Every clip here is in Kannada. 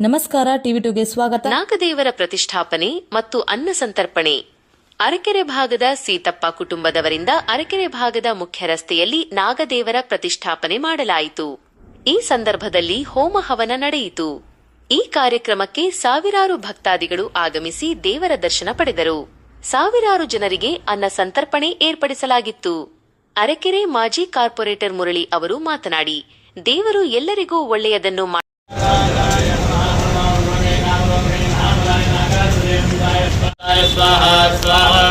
ನಮಸ್ಕಾರ, ಟಿವಿ ಟುಗೆ ಸ್ವಾಗತ. ನಾಗದೇವರ ಪ್ರತಿಷ್ಠಾಪನೆ ಮತ್ತು ಅನ್ನ ಸಂತರ್ಪಣೆ. ಅರಕೆರೆ ಭಾಗದ ಸೀತಪ್ಪ ಕುಟುಂಬದವರಿಂದ ಅರಕೆರೆ ಭಾಗದ ಮುಖ್ಯ ರಸ್ತೆಯಲ್ಲಿ ನಾಗದೇವರ ಪ್ರತಿಷ್ಠಾಪನೆ ಮಾಡಲಾಯಿತು. ಈ ಸಂದರ್ಭದಲ್ಲಿ ಹೋಮ ಹವನ ನಡೆಯಿತು. ಈ ಕಾರ್ಯಕ್ರಮಕ್ಕೆ ಸಾವಿರಾರು ಭಕ್ತಾದಿಗಳು ಆಗಮಿಸಿ ದೇವರ ದರ್ಶನ ಪಡೆದರು. ಸಾವಿರಾರು ಜನರಿಗೆ ಅನ್ನ ಸಂತರ್ಪಣೆ ಏರ್ಪಡಿಸಲಾಗಿತ್ತು. ಅರಕೆರೆ ಮಾಜಿ ಕಾರ್ಪೊರೇಟರ್ ಮುರಳಿ ಅವರು ಮಾತನಾಡಿ, ದೇವರು ಎಲ್ಲರಿಗೂ ಒಳ್ಳೆಯದನ್ನು ಮಾಡಿ स्वाहा स्वाहा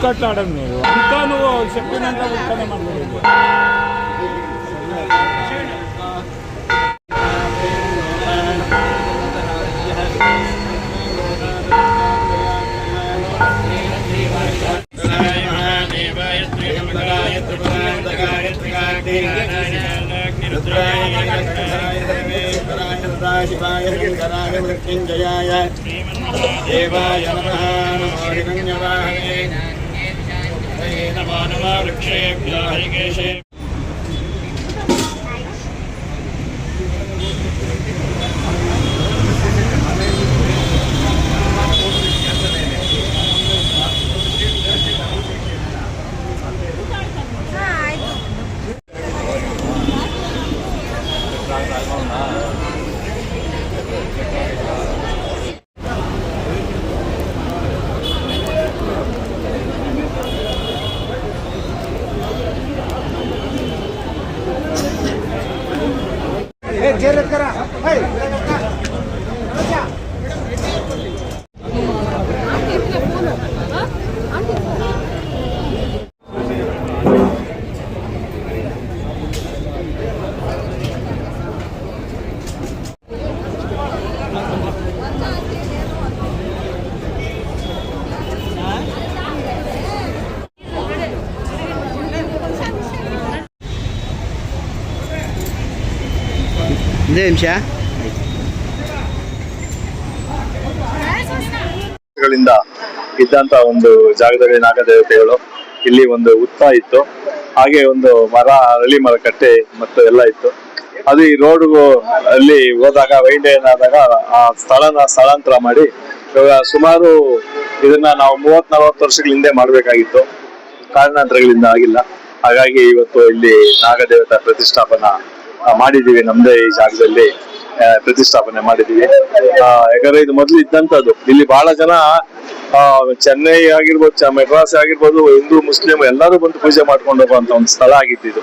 ఉత్కట్లాడడం లేదు అంతా నువ్వు చెప్పినాక ఉత్కనే మాట్లాడేది शिवाय देवाय नमः नमो हिरण्यवाहने नमो नमः वृक्षेभ्यो हरिकेशे ಗಳಿಂದ ಇದ್ದಂತ ಒಂದು ಜಾಗದಲ್ಲಿ ನಾಗದೇವತೆಗಳು ಇಲ್ಲಿ ಒಂದು ಉತ್ತ ಇತ್ತು. ಹಾಗೆ ಒಂದು ಮರ ಅರಳಿ ಮರ ಕಟ್ಟೆ ಮತ್ತು ಎಲ್ಲ ಇತ್ತು. ಅದು ಈ ರೋಡ್ ಅಲ್ಲಿ ಹೋದಾಗ ವೈಂಡೇನ್ ಆದಾಗ ಆ ಸ್ಥಳನ ಸ್ಥಳಾಂತರ ಮಾಡಿ ಇವಾಗ ಸುಮಾರು ಇದನ್ನ ನಾವು ಮೂವತ್ ನಲವತ್ತು ವರ್ಷಗಳ ಹಿಂದೆ ಮಾಡ್ಬೇಕಾಗಿತ್ತು. ಕಾರಣಾಂತರಗಳಿಂದ ಆಗಿಲ್ಲ. ಹಾಗಾಗಿ ಇವತ್ತು ಇಲ್ಲಿ ನಾಗದೇವತಾ ಪ್ರತಿಷ್ಠಾಪನಾ ಆ, ಮಾಡಿದೀವಿ ನಮ್ದೇ ಈ ಜಾಗದಲ್ಲಿ ಪ್ರತಿಷ್ಠಾಪನೆ ಮಾಡಿದೀವಿ ಯಾಕಂದ್ರೆ ಇದು ಮೊದಲು ಇದ್ದಂತದ್ದು. ಇಲ್ಲಿ ಬಹಳ ಜನ ಚೆನ್ನೈ ಆಗಿರ್ಬೋದು ಮೆಡ್ರಾಸ್ ಆಗಿರ್ಬೋದು ಹಿಂದೂ ಮುಸ್ಲಿಂ ಎಲ್ಲರೂ ಬಂದು ಪೂಜೆ ಮಾಡ್ಕೊಂಡು ಹೋಗುವಂತ ಒಂದು ಸ್ಥಳ ಆಗಿತ್ತು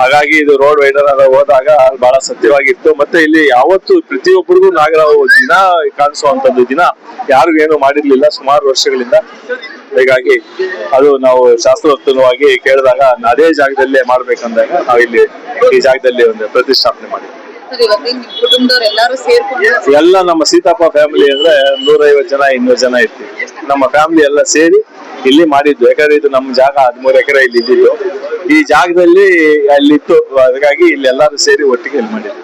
ಹಾಗಾಗಿ ಇದು ರೋಡ್ ವೈಡರ್ ಆಗ ಹೋದಾಗ ಬಹಳ ಸತ್ಯವಾಗಿತ್ತು. ಮತ್ತೆ ಇಲ್ಲಿ ಯಾವತ್ತು ಪ್ರತಿಯೊಬ್ಬರಿಗೂ ನಾಗರಾವ್ ದಿನ ಕಾಣಿಸುವಂತದ್ದು ದಿನ. ಯಾರಿಗೂ ಏನು ಮಾಡಿರ್ಲಿಲ್ಲ ಸುಮಾರು ವರ್ಷಗಳಿಂದ. ಹೀಗಾಗಿ ಅದು ನಾವು ಶಾಸ್ತ್ರೋತ್ತರವಾಗಿ ಕೇಳಿದಾಗ ಅದೇ ಜಾಗದಲ್ಲೇ ಮಾಡ್ಬೇಕಂದಾಗ ನಾವು ಇಲ್ಲಿ ಈ ಜಾಗದಲ್ಲಿ ಒಂದು ಪ್ರತಿಷ್ಠಾಪನೆ ಮಾಡಿದ್ವಿ. ಎಲ್ಲ ನಮ್ಮ ಸೀತಾಪ್ಪ ಫ್ಯಾಮಿಲಿ ಅಂದ್ರೆ ನೂರೈವತ್ತು ಜನ ಇನ್ನೂರು ಜನ ಇರ್ತೀವಿ. ನಮ್ಮ ಫ್ಯಾಮಿಲಿ ಎಲ್ಲ ಸೇರಿ ಇಲ್ಲಿ ಮಾಡಿದ್ದು. ಯಾಕಂದ್ರೆ ಇದು ನಮ್ಮ ಜಾಗ ಹದಿಮೂರು ಎಕರೆ ಇಲ್ಲಿ ಇದ್ದಿದ್ದು ಈ ಜಾಗದಲ್ಲಿ ಅಲ್ಲಿತ್ತು. ಅದಕ್ಕಾಗಿ ಇಲ್ಲಿ ಎಲ್ಲರೂ ಸೇರಿ ಒಟ್ಟಿಗೆ ಇಲ್ಲಿ ಮಾಡಿದ್ವಿ.